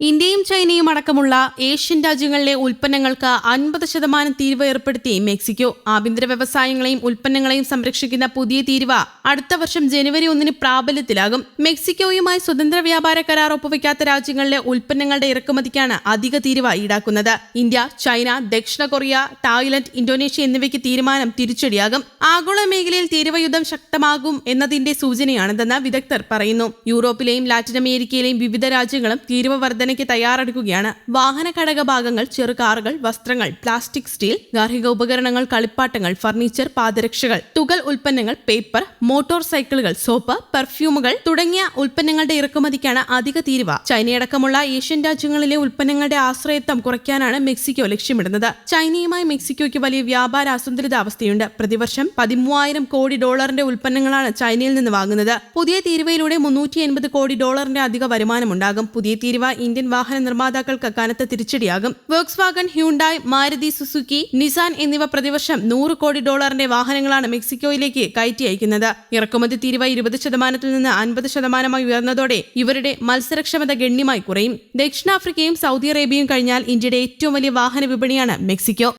ഇന്ത്യയും ചൈനയും അടക്കമുള്ള ഏഷ്യൻ രാജ്യങ്ങളിലെ ഉൽപ്പന്നങ്ങൾക്ക് അൻപത് ശതമാനം തീരുവ ഏർപ്പെടുത്തി മെക്സിക്കോ ആഭ്യന്തര വ്യവസായങ്ങളെയും ഉൽപ്പന്നങ്ങളെയും സംരക്ഷിക്കുന്ന പുതിയ തീരുവ അടുത്ത വർഷം ജനുവരി ഒന്നിന് പ്രാബല്യത്തിലാകും. മെക്സിക്കോയുമായി സ്വതന്ത്ര വ്യാപാര കരാർ ഒപ്പുവെക്കാത്ത രാജ്യങ്ങളിലെ ഉൽപ്പന്നങ്ങളുടെ ഇറക്കുമതിക്കാണ് അധിക തീരുവ ഈടാക്കുന്നത്. ഇന്ത്യ ചൈന ദക്ഷിണ കൊറിയ തായ്ലൻഡ് ഇന്തോനേഷ്യ എന്നിവയ്ക്ക് തീരുമാനം തിരിച്ചടിയാകും. ആഗോള മേഖലയിൽ തീരുവ യുദ്ധം ശക്തമാകും എന്നതിന്റെ സൂചനയാണിതെന്ന് വിദഗ്ധർ പറയുന്നു. യൂറോപ്പിലെയും ലാറ്റിൻ അമേരിക്കയിലെയും വിവിധ രാജ്യങ്ങളും തീരുവ വർധനയ്ക്ക് തയ്യാറെടുക്കുകയാണ്. വാഹന ഘടക ഭാഗങ്ങൾ ചെറുകാറുകൾ വസ്ത്രങ്ങൾ പ്ലാസ്റ്റിക് സ്റ്റീൽ ഗാർഹിക ഉപകരണങ്ങൾ കളിപ്പാട്ടങ്ങൾ ഫർണിച്ചർ പാദരക്ഷകൾ തുകൽ ഉൽപ്പന്നങ്ങൾ പേപ്പർ മോട്ടോർ സൈക്കിളുകൾ സോപ്പ് പെർഫ്യൂമുകൾ തുടങ്ങിയ ഉൽപ്പന്നങ്ങളുടെ ഇറക്കുമതിക്കാണ് അധിക തീരുവ. ചൈനയടക്കമുള്ള ഏഷ്യൻ രാജ്യങ്ങളിലെ ഉൽപ്പന്നങ്ങളുടെ ആശ്രയത്വം കുറയ്ക്കാനാണ് മെക്സിക്കോ ലക്ഷ്യമിടുന്നത്. ചൈനയുമായി മെക്സിക്കോയ്ക്ക് വലിയ വ്യാപാര അസന്തുലിതാവസ്ഥയുണ്ട്. പ്രതിവർഷം പതിമൂവായിരം കോടി ഡോളറിന്റെ ഉൽപ്പന്നങ്ങളാണ് ചൈനയിൽ നിന്ന് വാങ്ങുന്നത്. പുതിയ തീരുവയിലൂടെ മുന്നൂറ്റി എൺപത് കോടി ഡോളറിന്റെ അധിക വരുമാനമുണ്ടാകും. പുതിയ തീരുവ ഇന്ത്യൻ വാഹന നിർമ്മാതാക്കൾക്ക് കനത്ത തിരിച്ചടിയാകും. Volkswagen Hyundai Maruti Suzuki Nissan എന്നിവ പ്രതിവർഷം നൂറ് കോടി ഡോളറിന്റെ വാഹനങ്ങളാണ് മെക്സിക്കോയിലേക്ക് കയറ്റി അയക്കുന്നത്. ഇറക്കുമതി തീരുവ ഇരുപത് ശതമാനത്തിൽ നിന്ന് അൻപത് ശതമാനമായി ഉയർന്നതോടെ ഇവരുടെ മത്സരക്ഷമത ഗണ്യമായി കുറയും. ദക്ഷിണാഫ്രിക്കയും സൗദി അറേബ്യയും കഴിഞ്ഞാൽ ഇന്ത്യയുടെ ഏറ്റവും വലിയ വാഹന വിപണിയാണ് മെക്സിക്കോ.